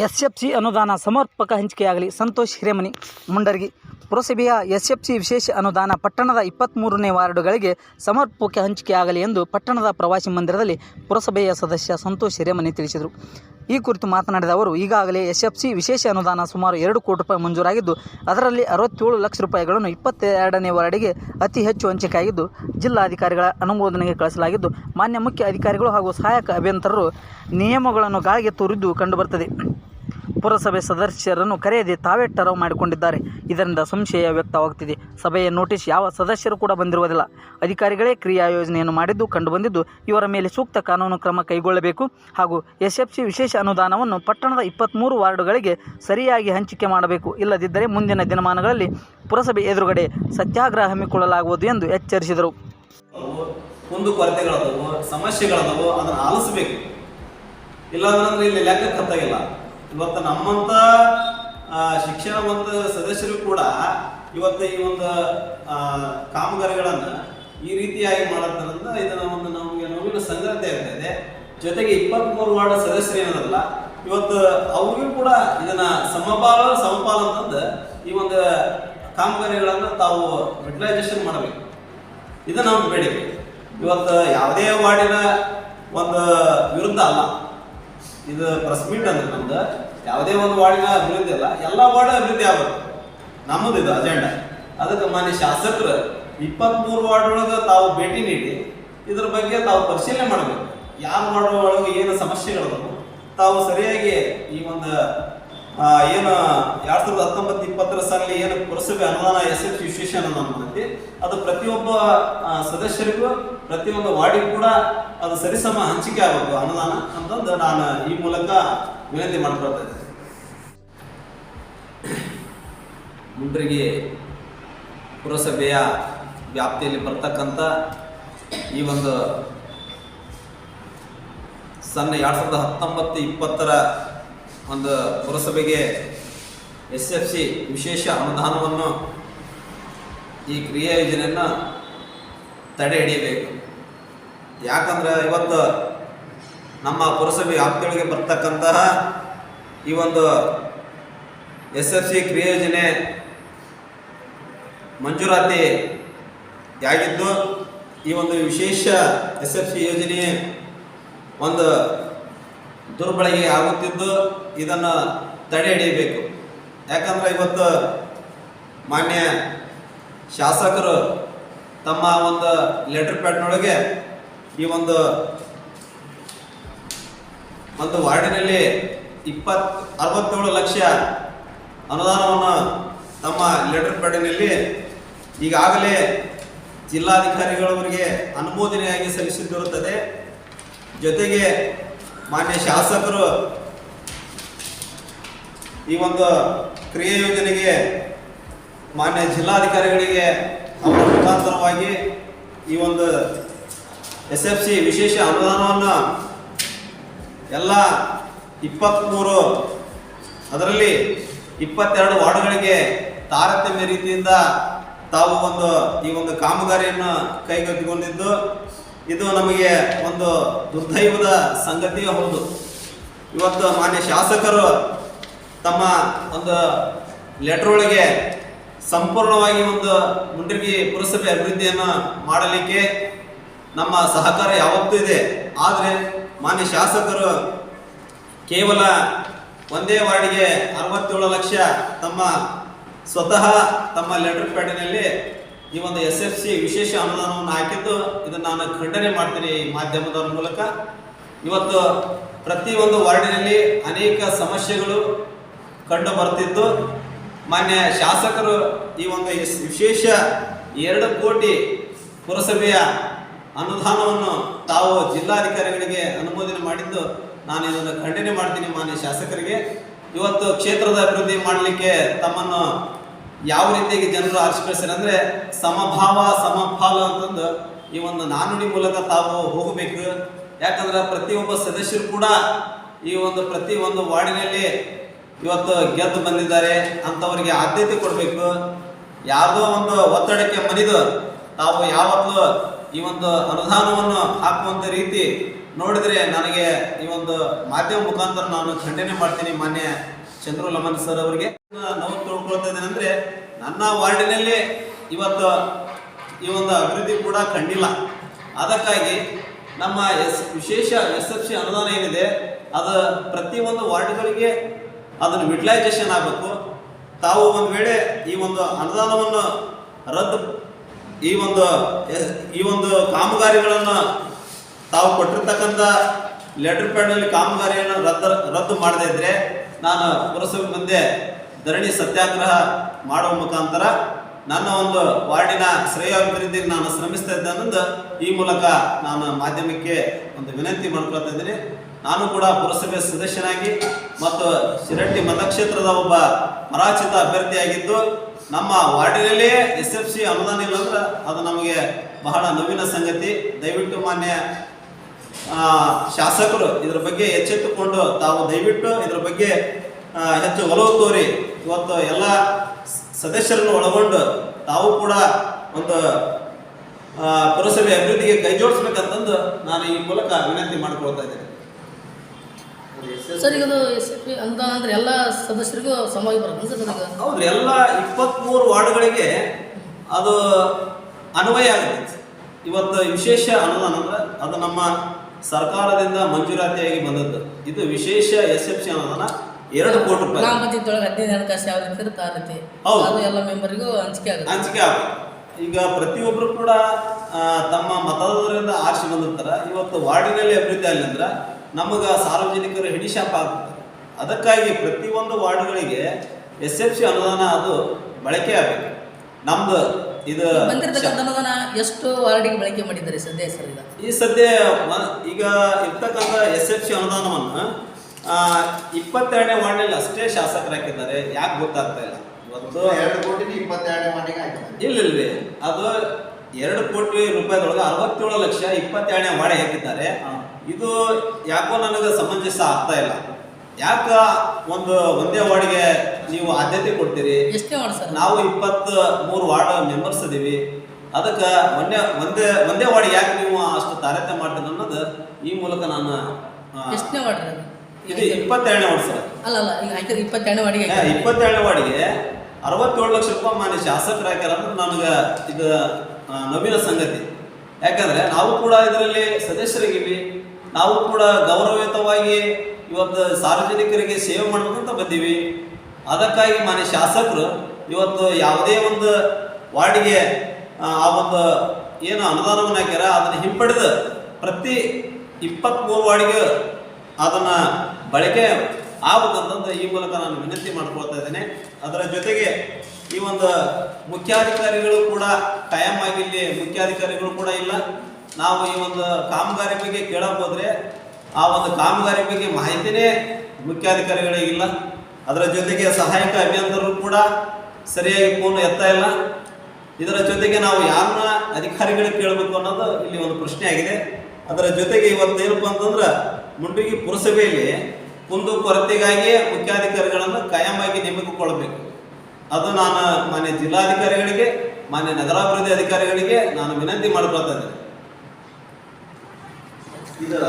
S F C ಅನುದಾನ ಸಮರ್ಪಕ ಹಂಚಿಕೆಯಾಗಲಿ. ಸಂತೋಷ್ ಹಿರೇಮನಿ, ಮುಂಡರ್ಗಿ. ಪುರಸಭೆಯ ಎಸ್ ಎಫ್ ಸಿ ವಿಶೇಷ ಅನುದಾನ ಪಟ್ಟಣದ ಇಪ್ಪತ್ತ್ಮೂರನೇ ವಾರ್ಡುಗಳಿಗೆ ಸಮರ್ಪಕ ಹಂಚಿಕೆಯಾಗಲಿ ಎಂದು ಪಟ್ಟಣದ ಪ್ರವಾಸಿ ಮಂದಿರದಲ್ಲಿ ಪುರಸಭೆಯ ಸದಸ್ಯ ಸಂತೋಷ್ ಹಿರೇಮನಿ ತಿಳಿಸಿದರು. ಈ ಕುರಿತು ಮಾತನಾಡಿದ ಅವರು, ಈಗಾಗಲೇ ಎಸ್ ಎಫ್ ಸಿ ವಿಶೇಷ ಅನುದಾನ ಸುಮಾರು ಎರಡು ಕೋಟಿ ರೂಪಾಯಿ ಮಂಜೂರಾಗಿದ್ದು, ಅದರಲ್ಲಿ ಅರವತ್ತೇಳು ಲಕ್ಷ ರೂಪಾಯಿಗಳನ್ನು ಇಪ್ಪತ್ತೆರಡನೇ ವಾರ್ಡಿಗೆ ಅತಿ ಹೆಚ್ಚು ಹಂಚಿಕೆಯಾಗಿದ್ದು, ಜಿಲ್ಲಾಧಿಕಾರಿಗಳ ಅನುಮೋದನೆಗೆ ಕಳಿಸಲಾಗಿದ್ದು, ಮಾನ್ಯ ಮುಖ್ಯ ಅಧಿಕಾರಿಗಳು ಹಾಗೂ ಸಹಾಯಕ ಅಭಿಯಂತರರು ನಿಯಮಗಳನ್ನು ಗಾಳಿಗೆ ತೋರಿದ್ದು ಕಂಡುಬರುತ್ತದೆ. ಪುರಸಭೆ ಸದಸ್ಯರನ್ನು ಕರೆಯದೆ ತಾವೇ ಟರಾವ್ ಮಾಡಿಕೊಂಡಿದ್ದಾರೆ. ಇದರಿಂದ ಸಂಶಯ ವ್ಯಕ್ತವಾಗುತ್ತಿದೆ. ಸಭೆಯ ನೋಟಿಸ್ ಯಾವ ಸದಸ್ಯರು ಕೂಡ ಬಂದಿರುವುದಿಲ್ಲ. ಅಧಿಕಾರಿಗಳೇ ಕ್ರಿಯಾ ಯೋಜನೆಯನ್ನು ಮಾಡಿದ್ದು, ಕಂಡುಬಂದಿದ್ದು, ಇವರ ಮೇಲೆ ಸೂಕ್ತ ಕಾನೂನು ಕ್ರಮ ಕೈಗೊಳ್ಳಬೇಕು ಹಾಗೂ ಎಸ್ಎಫ್ಸಿ ವಿಶೇಷ ಅನುದಾನವನ್ನು ಪಟ್ಟಣದ ಇಪ್ಪತ್ತ್ಮೂರು ವಾರ್ಡುಗಳಿಗೆ ಸರಿಯಾಗಿ ಹಂಚಿಕೆ ಮಾಡಬೇಕು. ಇಲ್ಲದಿದ್ದರೆ ಮುಂದಿನ ದಿನಮಾನಗಳಲ್ಲಿ ಪುರಸಭೆ ಎದುರುಗಡೆ ಸತ್ಯಾಗ್ರಹ ಹಮ್ಮಿಕೊಳ್ಳಲಾಗುವುದು ಎಂದು ಎಚ್ಚರಿಸಿದರು. ಒಂದು ಕೊರತೆಗಳದವು, ಸಮಸ್ಯೆಗಳದವು ಆಲಿಸಬೇಕು ಆಲಿಸ್ಬೇಕು. ಇಲ್ಲಾಂದ್ರೆ ಇಲ್ಲಿ ಲೆಕ್ಕ ಕತ್ತಾಗಿಲ್ಲ. ಇವತ್ತು ನಮ್ಮಂತ ಶಿಕ್ಷಣ ಸದಸ್ಯರು ಕೂಡ ಇವತ್ತು ಈ ಒಂದು ಕಾಮಗಾರಿಗಳನ್ನ ಈ ರೀತಿಯಾಗಿ ಮಾಡತ್ತಾರಂತ ಇದನ್ನ ಒಂದು ನಮಗೆ ನೋವಿನ ಸಂಗತಿ ಆಗ್ತಾ ಇದೆ ಜೊತೆಗೆ ಇಪ್ಪತ್ಮೂರು ವಾರ್ಡ್ ಸದಸ್ಯರು ಏನದಲ್ಲ ಇವತ್ತು ಅವ್ರಿಗೂ ಕೂಡ ಇದನ್ನ ಸಮಪಾಲ ಸಮಪಾಲ ಅಂತಂದು ಈ ಒಂದು ಕಾಮಗಾರಿಗಳನ್ನ ತಾವು ಯುಟಿಲೈಸೇಷನ್ ಮಾಡಬೇಕು. ಇದು ನಮ್ಮ ಬೇಡಿಕೆ. ಇವತ್ತು ಯಾವುದೇ ವಾರ್ಡಿನ ಒಂದು ವಿರುದ್ಧ ಅಲ್ಲ. ಇದು ಪ್ರೆಸ್ ಮೀಟ್ ಅಂದ್ರೆ ನಮ್ದು ಯಾವುದೇ ಒಂದು ವಾರ್ಡಿನ ಅಭಿವೃದ್ಧಿ ಅಲ್ಲ, ಎಲ್ಲ ವಾರ್ಡ್ ಅಭಿವೃದ್ಧಿ ಆಗಬೇಕು ನಮ್ಮದು ಇದು ಅಜೆಂಡಾ ಅದಕ್ಕೆ ಮಾನ್ಯ ಶಾಸಕರು ಇಪ್ಪತ್ಮೂರು ವಾರ್ಡ್ ಒಳಗೆ ತಾವು ಭೇಟಿ ನೀಡಿ ಇದ್ರ ಬಗ್ಗೆ ತಾವು ಪರಿಶೀಲನೆ ಮಾಡಬೇಕು. ಯಾವ ವಾರ್ಡ್ ಒಳಗೆ ಏನು ಸಮಸ್ಯೆಗಳದವು, ತಾವು ಸರಿಯಾಗಿ ಈ ಒಂದು ಏನು ಎರಡ್ ಸಾವಿರದ ಹತ್ತೊಂಬತ್ತು ಇಪ್ಪತ್ತರ ಸಾಲಿನಲ್ಲಿ ಏನು ಪುರಸಭೆ ಅನುದಾನ ಎಸ್ ಎಚ್ ಬಂದೈತಿ ಅದು ಪ್ರತಿಯೊಬ್ಬ ಸದಸ್ಯರಿಗೂ ಪ್ರತಿಯೊಂದು ವಾರ್ಡಿಗೂ ಕೂಡ ಅದು ಸರಿಸಮ ಹಂಚಿಕೆ ಆಗಬೇಕು. ಅನುದಾನ ಅಂತಂದು ನಾನು ಈ ಮೂಲಕ ವಿನಂತಿ ಮಾಡ್ಕೊಳ್ತಾ ಇದ್ದೇನೆ. ಮುಂಡ್ರಿಗೆ ಪುರಸಭೆಯ ವ್ಯಾಪ್ತಿಯಲ್ಲಿ ಬರ್ತಕ್ಕಂಥ ಈ ಒಂದು ಸಣ್ಣ ಎರಡು ಸಾವಿರದ ಹತ್ತೊಂಬತ್ತು ಇಪ್ಪತ್ತರ ಒಂದು ಪುರಸಭೆಗೆ ಎಸ್ ಎಫ್ ಸಿ ವಿಶೇಷ ಅನುದಾನವನ್ನು ಈ ಕ್ರಿಯಾ ಯೋಜನೆಯನ್ನು ತಡೆ ಹಿಡಿಯಬೇಕು. ಯಾಕಂದ್ರೆ ಇವತ್ತು ನಮ್ಮ ಪುರಸಭೆ ವ್ಯಾಪ್ತಿಯೊಳಗೆ ಬರ್ತಕ್ಕಂತಹ ಈ ಒಂದು ಎಸ್ ಎಫ್ ಸಿ ಕ್ರಿಯೋಜನೆ ಮಂಜೂರಾತಿ ಈ ಒಂದು ವಿಶೇಷ ಎಸ್ ಎಫ್ ಸಿ ಯೋಜನೆ ಒಂದು ದುರ್ಬಳಕೆ ಆಗುತ್ತಿದ್ದು, ಇದನ್ನು ತಡೆ ಹಿಡಿಯಬೇಕು. ಯಾಕಂದ್ರೆ ಇವತ್ತು ಮಾನ್ಯ ಶಾಸಕರು ತಮ್ಮ ಒಂದು ಲೆಟರ್ ಪ್ಯಾಡ್ನೊಳಗೆ ಈ ಒಂದು ಒಂದು ವಾರ್ಡಿನಲ್ಲಿ ಇಪ್ಪತ್, ಅರವತ್ತೇಳು ಲಕ್ಷ ಅನುದಾನವನ್ನು ತಮ್ಮ ಲೆಟರ್ ಪ್ಯಾಡಿನಲ್ಲಿ ಈಗಾಗಲೇ ಜಿಲ್ಲಾಧಿಕಾರಿಗಳವರಿಗೆ ಅನುಮೋದನೆಯಾಗಿ ಸಲ್ಲಿಸುತ್ತಿರುತ್ತದೆ ಜೊತೆಗೆ ಮಾನ್ಯ ಶಾಸಕರು ಈ ಒಂದು ಕ್ರಿಯಾ ಯೋಜನೆಗೆ ಮಾನ್ಯ ಜಿಲ್ಲಾಧಿಕಾರಿಗಳಿಗೆ ಅವರ ಮುಖಾಂತರವಾಗಿ ಈ ಒಂದು ಎಸ್ ಎಫ್ ಸಿ ವಿಶೇಷ ಅನುದಾನವನ್ನು ಎಲ್ಲ ಇಪ್ಪತ್ತ್ಮೂರು ಅದರಲ್ಲಿ ಇಪ್ಪತ್ತೆರಡು ವಾರ್ಡ್ಗಳಿಗೆ ತಾರತಮ್ಯ ರೀತಿಯಿಂದ ತಾವು ಒಂದು ಈ ಒಂದು ಕಾಮಗಾರಿಯನ್ನು ಕೈಗೆತ್ತಿಕೊಂಡಿದ್ದು, ಇದು ನಮಗೆ ಒಂದು ದುರ್ದೈವದ ಸಂಗತಿಯೂ ಹೌದು. ಇವತ್ತು ಮಾನ್ಯ ಶಾಸಕರು ತಮ್ಮ ಒಂದು ಲೆಟರ್ ಒಳಗೆ ಸಂಪೂರ್ಣವಾಗಿ ಒಂದು ಮುಂಡ್ರಿಗಿ ಪುರಸಭೆ ಅಭಿವೃದ್ಧಿಯನ್ನು ಮಾಡಲಿಕ್ಕೆ ನಮ್ಮ ಸಹಕಾರ ಯಾವತ್ತೂ ಇದೆ. ಆದರೆ ಮಾನ್ಯ ಶಾಸಕರು ಕೇವಲ ಒಂದೇ ವಾರ್ಡಿಗೆ ಅರವತ್ತೇಳು ಲಕ್ಷ ತಮ್ಮ ಸ್ವತಃ ತಮ್ಮ ಲೆಟರ್ ಪ್ಯಾಡಿನಲ್ಲಿ ಈ ಒಂದು ಎಸ್ ಎಫ್ ಸಿ ವಿಶೇಷ ಅನುದಾನವನ್ನು ಹಾಕಿದ್ದು ಇದನ್ನು ನಾನು ಖಂಡನೆ ಮಾಡ್ತೀನಿ ಈ ಮಾಧ್ಯಮದ ಮೂಲಕ. ಇವತ್ತು ಪ್ರತಿ ಒಂದು ವಾರ್ಡಿನಲ್ಲಿ ಅನೇಕ ಸಮಸ್ಯೆಗಳು ಕಂಡು ಬರ್ತಿದ್ದು ಮಾನ್ಯ ಶಾಸಕರು ಈ ಒಂದು ವಿಶೇಷ ಎರಡು ಕೋಟಿ ಪುರಸಭೆಯ ಅನುದಾನವನ್ನು ತಾವು ಜಿಲ್ಲಾಧಿಕಾರಿಗಳಿಗೆ ಅನುಮೋದನೆ ಮಾಡಿದ್ದು, ನಾನು ಇದನ್ನು ಖಂಡನೆ ಮಾಡ್ತೀನಿ ಮಾನ್ಯ ಶಾಸಕರಿಗೆ. ಇವತ್ತು ಕ್ಷೇತ್ರದ ಅಭಿವೃದ್ಧಿ ಮಾಡಲಿಕ್ಕೆ ತಮ್ಮನ್ನು ಯಾವ ರೀತಿಯಾಗಿ ಜನರು ಆರಿಸ್ಕೊಳ್ತಾರೆ ಅಂದರೆ ಸಮಭಾವ, ಸಮಫಲ ಅಂತಂದು ಈ ಒಂದು ನಾನುಡಿ ಮೂಲಕ ತಾವು ಹೋಗಬೇಕು. ಯಾಕಂದ್ರೆ ಪ್ರತಿಯೊಬ್ಬ ಸದಸ್ಯರು ಕೂಡ ಈ ಒಂದು ಪ್ರತಿ ಒಂದು ವಾರ್ಡಿನಲ್ಲಿ ಇವತ್ತು ಗೆದ್ದು ಬಂದಿದ್ದಾರೆ, ಅಂಥವರಿಗೆ ಆದ್ಯತೆ ಕೊಡಬೇಕು. ಯಾವುದೋ ಒಂದು ಒತ್ತಡಕ್ಕೆ ಮನಿದು ತಾವು ಯಾವತ್ತೂ ಈ ಒಂದು ಅನುದಾನವನ್ನು ಹಾಕುವಂತ ರೀತಿ ನೋಡಿದ್ರೆ ನನಗೆ ಈ ಒಂದು ಮಾಧ್ಯಮ ಮುಖಾಂತರ ನಾನು ಖಂಡನೆ ಮಾಡ್ತೀನಿ ಮಾನ್ಯ ಚಂದ್ರು ಲಮನ್ ಸರ್ ಅವರಿಗೆ. ನೋವು ತಿಳ್ಕೊಳ್ತಾ ಇದ್ದೇನೆ ಅಂದ್ರೆ ನನ್ನ ವಾರ್ಡಿನಲ್ಲಿ ಇವತ್ತು ಈ ಒಂದು ಅಭಿವೃದ್ಧಿ ಕೂಡ ಕಂಡಿಲ್ಲ. ಅದಕ್ಕಾಗಿ ನಮ್ಮ ಎಸ್ ವಿಶೇಷ ಎಸ್ ಎಫ್ ಸಿ ಅನುದಾನ ಏನಿದೆ, ಅದು ಪ್ರತಿಯೊಂದು ವಾರ್ಡ್ಗಳಿಗೆ ಅದನ್ನು ಯುಟಿಲೈಸೇಷನ್ ಆಗಬೇಕು. ತಾವು ಒಂದು ವೇಳೆ ಈ ಒಂದು ಅನುದಾನವನ್ನು ರದ್ದು ಈ ಒಂದು ಈ ಒಂದು ಕಾಮಗಾರಿಗಳನ್ನು ತಾವು ಕೊಟ್ಟಿರ್ತಕ್ಕಂಥ ಲೆಟರ್ ಪ್ಯಾಡ್ನಲ್ಲಿ ಕಾಮಗಾರಿಯನ್ನು ರದ್ದು ರದ್ದು ಮಾಡದೇ ಇದ್ರೆ ನಾನು ಪುರಸಭೆ ಮುಂದೆ ಧರಣಿ ಸತ್ಯಾಗ್ರಹ ಮಾಡುವ ಮುಖಾಂತರ ನನ್ನ ಒಂದು ವಾರ್ಡಿನ ಶ್ರೇಯಾಭಿವೃದ್ಧಿಗೆ ನಾನು ಶ್ರಮಿಸ್ತಾ ಇದ್ದೆ ಅನ್ನೋದು ಈ ಮೂಲಕ ನಾನು ಮಾಧ್ಯಮಕ್ಕೆ ಒಂದು ವಿನಂತಿ ಮಾಡ್ಕೊಳ್ತಾ ಇದ್ದೀನಿ. ನಾನು ಕೂಡ ಪುರಸಭೆ ಸದಸ್ಯನಾಗಿ ಮತ್ತು ಶಿರಟ್ಟಿ ಮತಕ್ಷೇತ್ರದ ಒಬ್ಬ ಪರಾಚಿತ ಅಭ್ಯರ್ಥಿಯಾಗಿದ್ದು, ನಮ್ಮ ವಾರ್ಡಿನಲ್ಲಿಯೇ ಎಸ್ ಎಫ್ ಸಿ ಅನುದಾನ ಇಲ್ಲ ಅಂದ್ರೆ ಅದು ನಮಗೆ ಬಹಳ ನೋವಿನ ಸಂಗತಿ. ದಯವಿಟ್ಟು ಮಾನ್ಯ ಶಾಸಕರು ಇದ್ರ ಬಗ್ಗೆ ಎಚ್ಚೆತ್ತುಕೊಂಡು ತಾವು ದಯವಿಟ್ಟು ಇದ್ರ ಬಗ್ಗೆ ಹೆಚ್ಚು ಒಲವು ತೋರಿ. ಇವತ್ತು ಎಲ್ಲ ಸದಸ್ಯರನ್ನು ಒಳಗೊಂಡು ತಾವು ಕೂಡ ಒಂದು ಪುರಸಭೆ ಅಭಿವೃದ್ಧಿಗೆ ಕೈ ಜೋಡಿಸ್ಬೇಕಂತಂದು ನಾನು ಈ ಮೂಲಕ ವಿನಂತಿ ಮಾಡ್ಕೊಳ್ತಾ ಇದ್ದೇನೆ. ಸರ್ ಇದು ಎಸ್ ಪಿ ಅನುದಾನ ಅಂದ್ರೆ ಎಲ್ಲ ಸದಸ್ಯರಿಗೂ ಸಮವಾಗಿ ಬರುತ್ತೆ ಸರ್ ಈಗ? ಹೌದ್ರಿ ಎಲ್ಲ ಇಪ್ಪತ್ಮೂರು ವಾರ್ಡ್ಗಳಿಗೆ ಅದು ಅನ್ವಯ ಆಗುತ್ತೆ. ಇವತ್ತು ವಿಶೇಷ ಅನುದಾನ ಅಂದ್ರೆ ಅದು ನಮ್ಮ ಸರ್ಕಾರದಿಂದ ಮಂಜೂರಾತಿಯಾಗಿ ಬಂದದ್ದು. ಇದು ವಿಶೇಷ ಎಸ್ ಎಫ್ ಸಿ ಅನುದಾನ ಎರಡು ಕೋಟಿ ರೂಪಾಯಿ. ಹದಿನೈದು ಹಣಕಾಸು ಯಾವ ರೀತಿ ಇರುತ್ತೆ ಆ ರೀತಿ ಹೌದು. ಅದು ಎಲ್ಲ ಮೆಂಬರಿಗೂ ಹಂಚಿಕೆ ಆಗುತ್ತೆ. ಹಂಚಿಕೆ ಆಗಬೇಕು ಈಗ ಪ್ರತಿಯೊಬ್ಬರು ಕೂಡ ಆ, ತಮ್ಮ ಮತದಾರರಿಂದ ಆರಿಸಿ ಬಂದಿರ್ತಾರ. ಇವತ್ತು ವಾರ್ಡಿನಲ್ಲಿ ಅಭಿವೃದ್ಧಿ ಆಗಲಿ ಅಂದ್ರೆ ನಮಗೆ ಸಾರ್ವಜನಿಕರು ಹಿಡಿಶಾಪ ಆಗ್ತದೆ ಅದಕ್ಕಾಗಿ ಪ್ರತಿಯೊಂದು ವಾರ್ಡ್ಗಳಿಗೆ ಎಸ್ ಎಫ್ ಸಿ ಅನುದಾನ ಅದು ಬಳಕೆ ಆಗಬೇಕು. ನಮ್ದು ಇದು ಬಂದಿರತಕ್ಕಂಥ ಅನುದಾನ ಎಷ್ಟು ವಾರ್ಡಿಗೆ ಬಳಕೆ ಮಾಡಿದ್ದಾರೆ ಸದ್ಯ ಸರ್ ಈಗ. ಈ ಸದ್ಯ ಮ- ಈಗ ಇರ್ತಕ್ಕಂಥ ಎಸ್ ಎಫ್ ಸಿ ಅನುದಾನವನ್ನು ಇಪ್ಪತ್ತೆರಡನೇ ವಾರ್ಡ್ನಲ್ಲಿ ಅಷ್ಟೇ ಶಾಸಕರು ಹಾಕಿದ್ದಾರೆ ಯಾಕೆ ಗೊತ್ತಾಗ್ತಾ ಇಲ್ಲ. ಇವತ್ತು ಎರಡು ಕೋಟಿ ಇಪ್ಪತ್ತೆರಡನೇ ವಾರ್ಡಿಗೆ ಆಯ್ತು. ಇಲ್ಲ ಇಲ್ರಿ ಅದು ಎರಡು ಕೋಟಿ ರೂಪಾಯಿದೊಳಗೆ ಅರವತ್ತೇಳು ಲಕ್ಷ ಇಪ್ಪತ್ತೆರಡನೇ ವಾರ್ಡ್ ಹಾಕಿದ್ದಾರೆ. ಇದು ಯಾಕೋ ನನಗೆ ಸಮಂಜಸ ಆಗ್ತಾ ಇಲ್ಲ. ಯಾಕ ಒಂದು ಒಂದೇ ವಾರ್ಡ್ಗೆ ನೀವು ಆದ್ಯತೆ ಕೊಡ್ತೀರಿ? ಎಷ್ಟೇ ಮಾಡಿ ಸರ್? ನಾವು ಇಪ್ಪತ್ತ್ ಮೂರು ವಾರ್ಡ್ ಮೆಂಬರ್ಸ್ ಇದೀವಿ. ಅದಕ್ಕೆ ಒಂದೇ ಒಂದೇ ಒಂದೇ ವಾರ್ಡ್ ಯಾಕೆ ನೀವು ಅಷ್ಟು ತಾರತಮ್ಯ ಮಾಡ್ತೀರಿ ಅನ್ನೋದು ಈ ಮೂಲಕ ನಾನು ಎಷ್ಟನೇ ವಾರ್ಡ್ ಇದು ಇಪ್ಪತ್ತೆರಡನೇ ವಾರ್ಡ್ ಸರ್. ಅಲ್ಲ ಅಲ್ಲ ಈಗ ಹಾಕಿದ್ರೆ ಇಪ್ಪತ್ತೆರಡನೇ ವಾರ್ಡಿಗೆ ಏ, ಇಪ್ಪತ್ತೆರಡನೇ ವಾರ್ಡ್ಗೆ ಅರವತ್ತೇಳು ಲಕ್ಷ ರೂಪಾಯಿ ಮಾನ್ಯ ಶಾಸಕರು ಹಾಕ್ಯಾರ ಅಂದ್ರೆ ನನಗೆ ಇದು ಆ, ನವೀನ ಸಂಗತಿ. ಯಾಕಂದ್ರೆ ನಾವು ಕೂಡ ಇದರಲ್ಲಿ ಸದಸ್ಯರಾಗಿವಿ ನಾವು ಕೂಡ ಗೌರವಯುತವಾಗಿ ಇವತ್ತು ಸಾರ್ವಜನಿಕರಿಗೆ ಸೇವೆ ಮಾಡ್ಬೇಕಂತ ಬಂದೀವಿ. ಅದಕ್ಕಾಗಿ ಮಾನ್ಯ ಶಾಸಕರು ಇವತ್ತು ಯಾವುದೇ ಒಂದು ವಾರ್ಡ್ಗೆ ಆ ಆ ಒಂದು ಏನು ಅನುದಾನವನ್ನು ಹಾಕ್ಯಾರ ಅದನ್ನು ಹಿಂಪಡೆದು ಪ್ರತಿ ಇಪ್ಪತ್ತ್ಮೂರು ವಾರ್ಡಿಗೆ ಅದನ್ನ ಬಳಕೆ ಆಗುತ್ತಂತ ಈ ಮೂಲಕ ನಾನು ವಿನಂತಿ ಮಾಡ್ಕೊಳ್ತಾ ಇದ್ದೇನೆ. ಅದರ ಜೊತೆಗೆ ಈ ಒಂದು ಮುಖ್ಯಾಧಿಕಾರಿಗಳು ಕೂಡ ಟೈಮ್ ಆಗಿ ಇಲ್ಲಿ ಮುಖ್ಯಾಧಿಕಾರಿಗಳು ಕೂಡ ಇಲ್ಲ. ನಾವು ಈ ಒಂದು ಕಾಮಗಾರಿ ಬಗ್ಗೆ ಕೇಳಕ್ ಹೋದ್ರೆ ಆ ಒಂದು ಕಾಮಗಾರಿ ಬಗ್ಗೆ ಮಾಹಿತಿನೇ ಮುಖ್ಯಾಧಿಕಾರಿಗಳಿಗೆ ಇಲ್ಲ. ಅದರ ಜೊತೆಗೆ ಸಹಾಯಕ ಅಭಿಯಂತರರು ಕೂಡ ಸರಿಯಾಗಿ ಫೋನ್ ಎತ್ತಾ ಇಲ್ಲ. ಇದರ ಜೊತೆಗೆ ನಾವು ಯಾರನ್ನ ಅಧಿಕಾರಿಗಳಿಗೆ ಕೇಳಬೇಕು ಅನ್ನೋದು ಇಲ್ಲಿ ಒಂದು ಪ್ರಶ್ನೆ ಆಗಿದೆ ಅದರ ಜೊತೆಗೆ ಇವತ್ತೇನಪ್ಪ ಅಂತಂದ್ರೆ ಮುಂಡಗಿ ಪುರಸಭೆಯಲ್ಲಿ ಕುಂದು ಕೊರತೆಗಾಗಿ ಮುಖ್ಯಾಧಿಕಾರಿಗಳನ್ನು ಕಾಯಮಾಗಿ ನೇಮಕಗೊಳ್ಳಬೇಕು. ಅದು ನಾನು ಮಾನ್ಯ ಜಿಲ್ಲಾಧಿಕಾರಿಗಳಿಗೆ, ಮಾನ್ಯ ನಗರಾಭಿವೃದ್ಧಿ ಅಧಿಕಾರಿಗಳಿಗೆ ನಾನು ವಿನಂತಿ ಮಾಡಿಕೊಳ್ತಾ ಇದ್ದೇನೆ. ಇದು